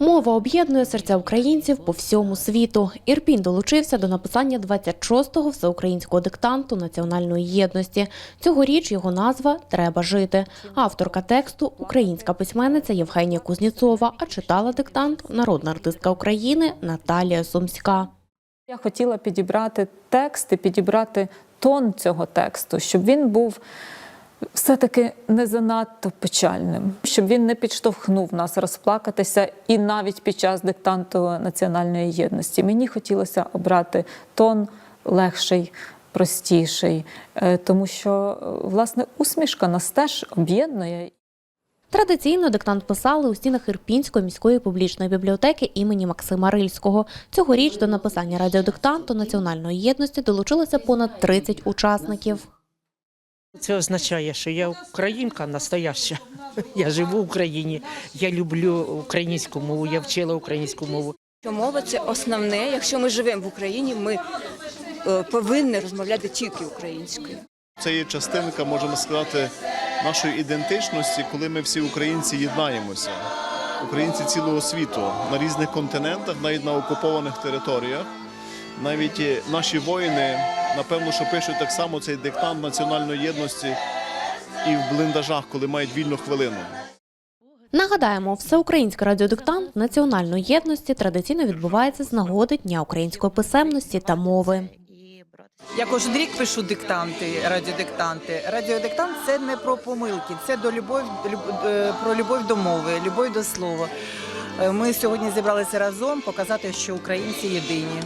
Мова об'єднує серця українців по всьому світу. Ірпінь долучився до написання 26-го всеукраїнського диктанту національної єдності. Цьогоріч його назва Треба жити. Авторка тексту українська письменниця Євгенія Кузніцова, а читала диктант народна артистка України Наталія Сумська. Я хотіла підібрати текст і підібрати тон цього тексту, щоб він був все-таки не занадто печальним, щоб він не підштовхнув нас розплакатися і навіть під час диктанту національної єдності. Мені хотілося обрати тон легший, простіший, е, тому що е, власне усмішка нас теж об'єднує. Традиційно диктант писали у стінах Ірпінської міської публічної бібліотеки імені Максима Рильського. Цьогоріч до написання радіодиктанту національної єдності долучилося понад 30 учасників. Це означає, що я українка настояща. Я живу в Україні, я люблю українську мову, я вчила українську мову. Що мова це основне. Якщо ми живемо в Україні, ми е, повинні розмовляти тільки українською. Це є частинка, можемо сказати, нашої ідентичності, коли ми всі українці єднаємося. Українці цілого світу на різних континентах, навіть на окупованих територіях. Навіть наші воїни, напевно, що пишуть так само цей диктант національної єдності і в бліндажах, коли мають вільну хвилину. Нагадаємо, всеукраїнський радіодиктант національної єдності традиційно відбувається з нагоди Дня української писемності та мови. Я кожен рік пишу диктанти, радіодиктанти. Радіодиктант це не про помилки, це до любов, люб- е, про любов до мови, любов до слова. Е, Ми сьогодні зібралися разом показати, що українці єдині.